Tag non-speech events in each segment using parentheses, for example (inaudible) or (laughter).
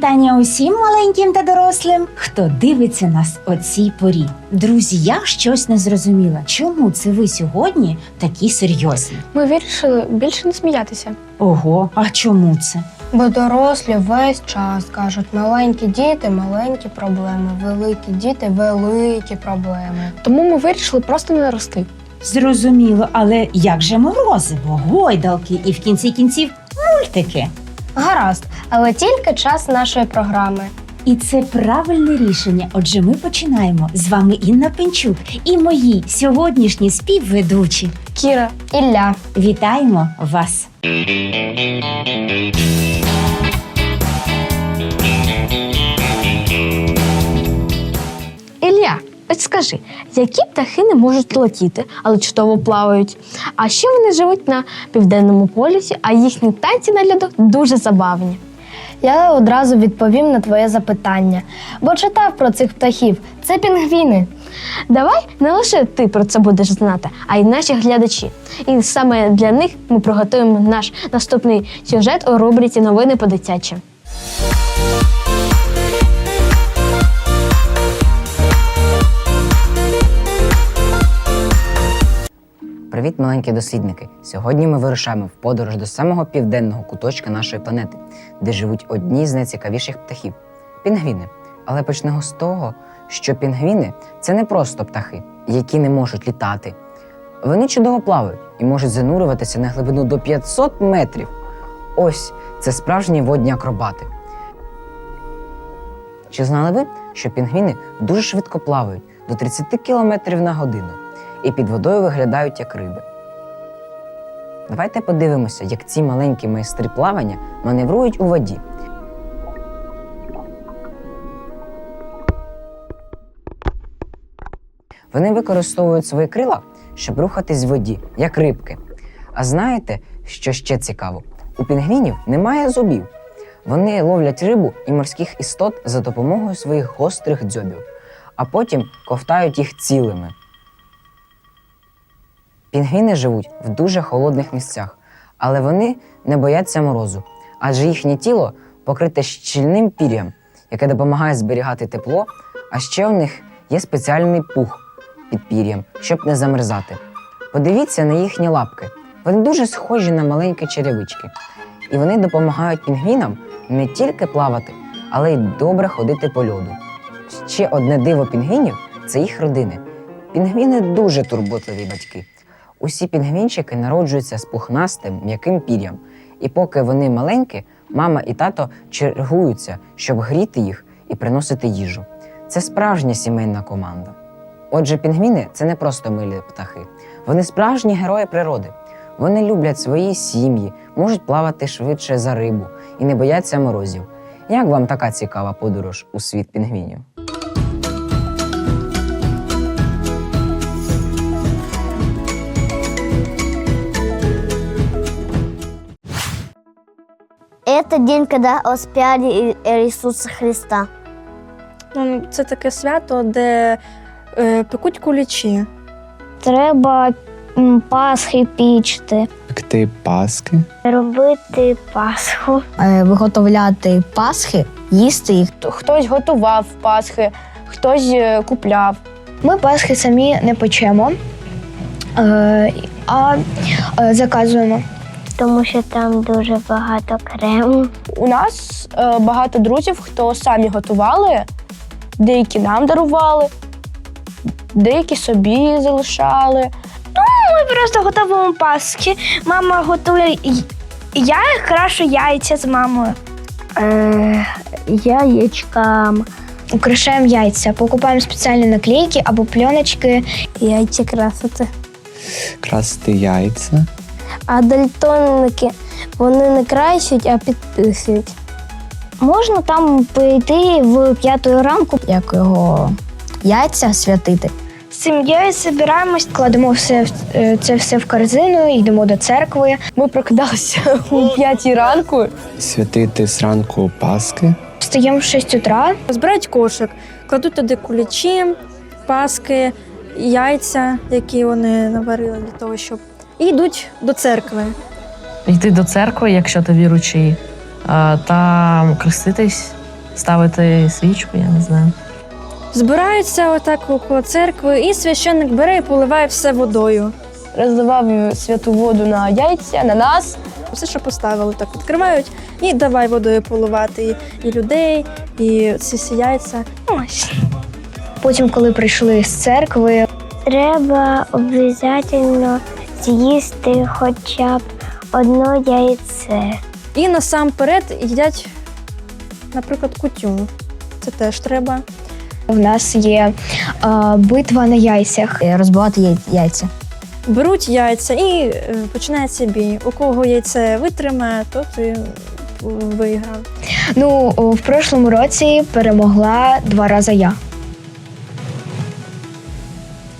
Вітання усім маленьким та дорослим, хто дивиться нас о цій порі. Друзі, я щось не зрозуміла. Чому це ви сьогодні такі серйозні? Ми вирішили більше не сміятися. Ого, а чому це? Бо дорослі весь час кажуть, маленькі діти, маленькі проблеми, великі діти, великі проблеми. Тому ми вирішили просто не рости. Зрозуміло, але як же морозиво, гойдалки і в кінці кінців мультики? Гаразд, але тільки час нашої програми. І це правильне рішення. Отже, ми починаємо. З вами Інна Пенчук і мої сьогоднішні співведучі. Кіра, Ілля. Вітаємо вас! От скажи, які птахи не можуть летіти, але чудово плавають? А ще вони живуть на південному полюсі, а їхні танці на льоду дуже забавні. Я одразу відповім на твоє запитання, бо читав про цих птахів. Це пінгвіни. Давай не лише ти про це будеш знати, а й наші глядачі. І саме для них ми приготуємо наш наступний сюжет у рубриці Новини по дитячі. Маленькі дослідники! Сьогодні ми вирушаємо в подорож до самого південного куточка нашої планети, де живуть одні з найцікавіших птахів пінгвіни. Але почнемо з того, що пінгвіни це не просто птахи, які не можуть літати. Вони чудово плавають і можуть занурюватися на глибину до 500 метрів. Ось це справжні водні акробати. Чи знали ви, що пінгвіни дуже швидко плавають до 30 км на годину і під водою виглядають як риби? Давайте подивимося, як ці маленькі майстри плавання маневрують у воді. Вони використовують свої крила, щоб рухатись в воді, як рибки. А знаєте, що ще цікаво? У пінгвінів немає зубів. Вони ловлять рибу і морських істот за допомогою своїх гострих дзьобів, а потім ковтають їх цілими. Пінгвіни живуть в дуже холодних місцях, але вони не бояться морозу, адже їхнє тіло покрите щільним пір'ям, яке допомагає зберігати тепло, а ще у них є спеціальний пух під пір'ям, щоб не замерзати. Подивіться на їхні лапки. Вони дуже схожі на маленькі черевички, і вони допомагають пінгвінам не тільки плавати, але й добре ходити по льоду. Ще одне диво пінгвінів це їх родини. Пінгвіни дуже турботливі батьки. Усі пінгвінчики народжуються з пухнастим м'яким пір'ям, і поки вони маленькі, мама і тато чергуються, щоб гріти їх і приносити їжу. Це справжня сімейна команда. Отже, пінгвіни це не просто милі птахи, вони справжні герої природи. Вони люблять свої сім'ї, можуть плавати швидше за рибу і не бояться морозів. Як вам така цікава подорож у світ пінгвінів? Это день, когда оспяли Иисуса Христа. Ну, Це таке свято, де е, пекуть кулічі. Треба м, Пасхи пічти, пекти паски. робити Пасху. Е, Виготовляти пасхи, їсти їх. Хтось готував пасхи, хтось е, купляв. Ми пасхи самі не печемо, е, а е, заказуємо. Тому що там дуже багато крему. У нас е, багато друзів, хто самі готували, деякі нам дарували, деякі собі залишали. Ну, Ми просто готуємо паски. Мама готує. й- Я крашу яйця з мамою. Е, яєчка, Украшаємо яйця, покупаємо спеціальні наклейки або пленочки. яйця красити. красти яйця. А дальтонники вони не красять, а підписують. Можна там прийти в п'яту ранку. як його яйця святити. З сім'єю збираємось, кладемо все е, це все в корзину, йдемо до церкви. Ми прокидалися (laughs) у п'ятій ранку. Святити зранку паски. Встаємо в 6 утра. Збирають кошик, кладуть туди кулічі, паски, яйця, які вони наварили для того, щоб. І йдуть до церкви. йти до церкви, якщо ти віручий, та хреститись ставити свічку, я не знаю. Збираються отак около церкви, і священник бере і поливає все водою. Розливав святу воду на яйця, на нас. Все, що поставили, так відкривають і давай водою поливати і, і людей, і ці всі яйця. Ось. Потім, коли прийшли з церкви, Треба обов'язково з'їсти хоча б одне яйце. І насамперед їдять, наприклад, кутю. Це теж треба. в нас є е, битва на яйцях. Розбивати яйця. Беруть яйця і е, починається бій. У кого яйце витримає, то ти виграв. Ну, о, в прошлому році перемогла два рази я.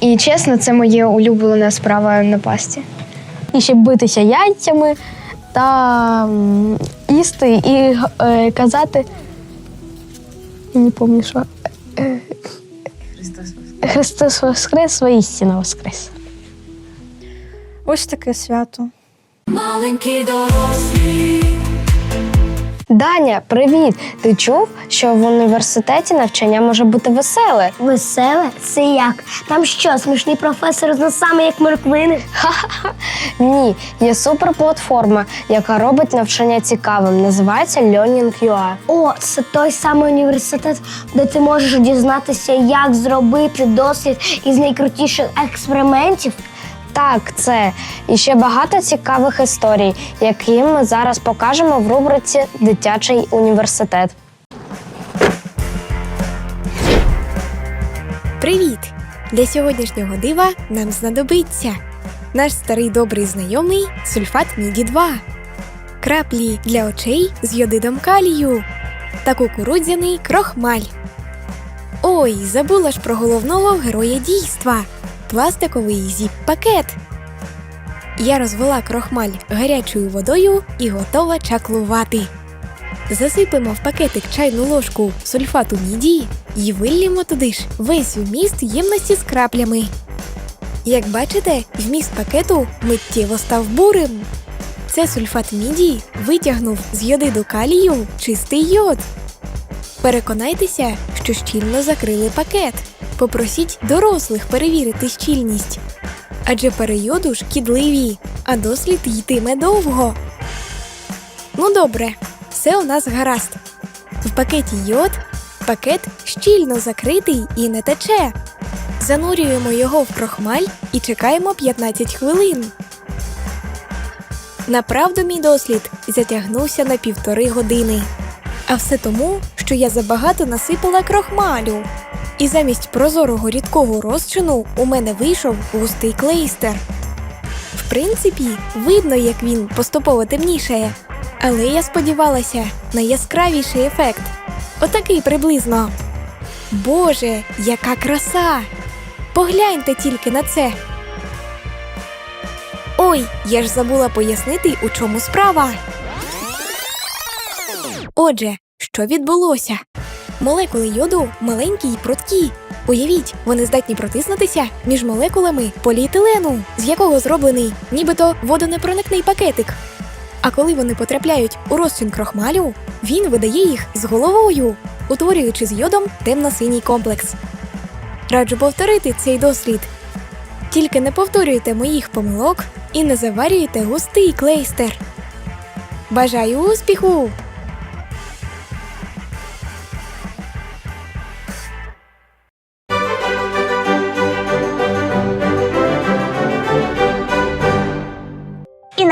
І чесно, це моє улюблена справа на пасті. І ще битися яйцями та їсти і е, казати. Я не пам'ятаю, що. Е, Христос Воскрес, воістина Воскрес. Ось таке свято. Даня, привіт! Ти чув, що в університеті навчання може бути веселе? Веселе? Це як? Там що, смішні професори з носами, як морквини? Ні, є суперплатформа, яка робить навчання цікавим. Називається Learning.ua. О, це той самий університет, де ти можеш дізнатися, як зробити дослід із найкрутіших експериментів. Так, це і ще багато цікавих історій, які ми зараз покажемо в рубриці Дитячий університет. Привіт! Для сьогоднішнього дива нам знадобиться наш старий добрий знайомий сульфат Міді 2, краплі для очей з йодидом калію та кукурудзяний крохмаль. Ой, забула ж про головного героя дійства пластиковий зіп-пакет. Я розвела крохмаль гарячою водою і готова чаклувати. Засипемо в пакетик чайну ложку сульфату міді і виллємо туди ж весь вміст ємності з краплями. Як бачите, вміст пакету миттєво став бурим. Це сульфат міді витягнув з йодиду калію чистий йод. Переконайтеся, що щільно закрили пакет. Попросіть дорослих перевірити щільність. Адже перейоду шкідливі, а дослід йтиме довго. Ну добре, все у нас гаразд. В пакеті йод пакет щільно закритий і не тече. Занурюємо його в крохмаль і чекаємо 15 хвилин. Направду мій дослід затягнувся на півтори години. А все тому, що я забагато насипала крохмалю. І замість прозорого рідкого розчину у мене вийшов густий клейстер. В принципі, видно, як він поступово темнішає. Але я сподівалася на яскравіший ефект. Отакий приблизно. Боже, яка краса! Погляньте тільки на це. Ой, я ж забула пояснити, у чому справа. Отже, що відбулося? Молекули йоду маленькі й прудкі. Уявіть, вони здатні протиснутися між молекулами поліетилену, з якого зроблений нібито водонепроникний пакетик. А коли вони потрапляють у розчин крохмалю, він видає їх з головою, утворюючи з йодом темно-синій комплекс. Раджу повторити цей дослід. Тільки не повторюйте моїх помилок і не заварюйте густий клейстер. Бажаю успіху!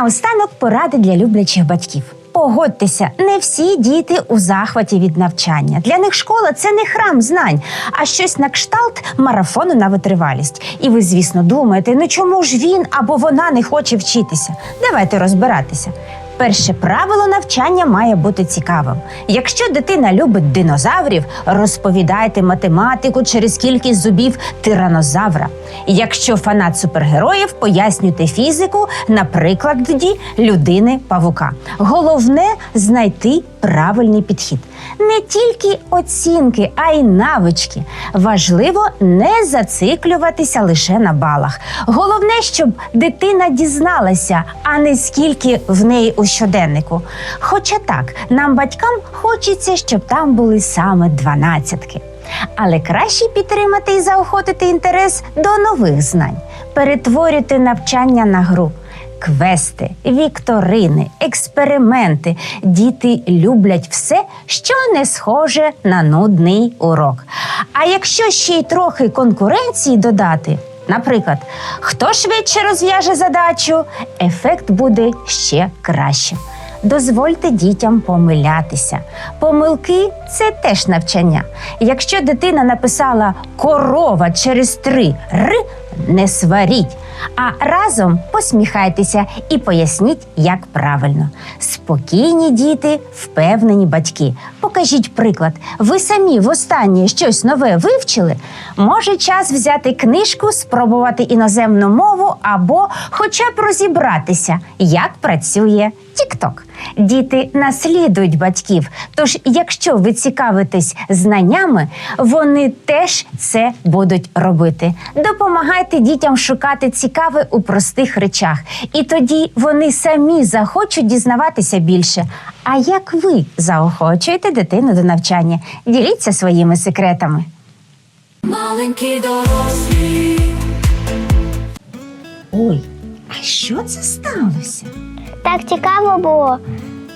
Наостанок поради для люблячих батьків. Погодьтеся, не всі діти у захваті від навчання. Для них школа це не храм знань, а щось на кшталт марафону на витривалість. І ви, звісно, думаєте, ну чому ж він або вона не хоче вчитися? Давайте розбиратися. Перше правило навчання має бути цікавим. Якщо дитина любить динозаврів, розповідайте математику через кількість зубів тиранозавра. Якщо фанат супергероїв, пояснюйте фізику наприклад, тоді людини павука. Головне знайти правильний підхід. Не тільки оцінки, а й навички. Важливо не зациклюватися лише на балах. Головне, щоб дитина дізналася, а не скільки в неї у щоденнику. Хоча так, нам, батькам, хочеться, щоб там були саме дванадцятки. Але краще підтримати і заохотити інтерес до нових знань, перетворюйте навчання на гру. Квести, вікторини, експерименти. Діти люблять все, що не схоже на нудний урок. А якщо ще й трохи конкуренції додати, наприклад, хто швидше розв'яже задачу, ефект буде ще кращим. Дозвольте дітям помилятися. Помилки це теж навчання. Якщо дитина написала корова через три р, не сваріть, а разом посміхайтеся і поясніть, як правильно. Спокійні діти, впевнені батьки. Покажіть приклад. Ви самі востаннє щось нове вивчили? Може, час взяти книжку, спробувати іноземну мову або хоча б розібратися, як працює TikTok. Діти наслідують батьків. Тож, якщо ви цікавитесь знаннями, вони теж це будуть робити. Допомагайте дітям шукати цікаве у простих речах, і тоді вони самі захочуть дізнаватися більше. А як ви заохочуєте дитину до навчання? Діліться своїми секретами. Маленькі дорослі. Ой, а що це сталося? Так цікаво було,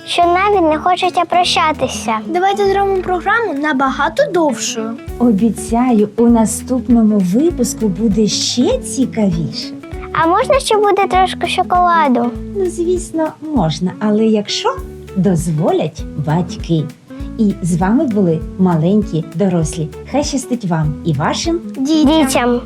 що навіть не хочеться прощатися. Давайте зробимо програму набагато довшою. Обіцяю, у наступному випуску буде ще цікавіше. А можна ще буде трошки шоколаду? Ну, звісно, можна, але якщо дозволять батьки. І з вами були маленькі дорослі. Хай щастить вам і вашим Дітям.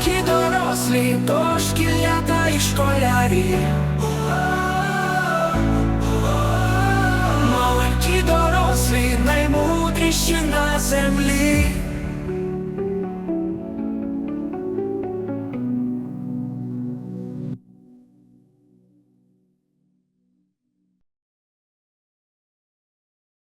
Маленькі дорослі, дошкілята і школярі. Маленькі дорослі, наймудріші на землі.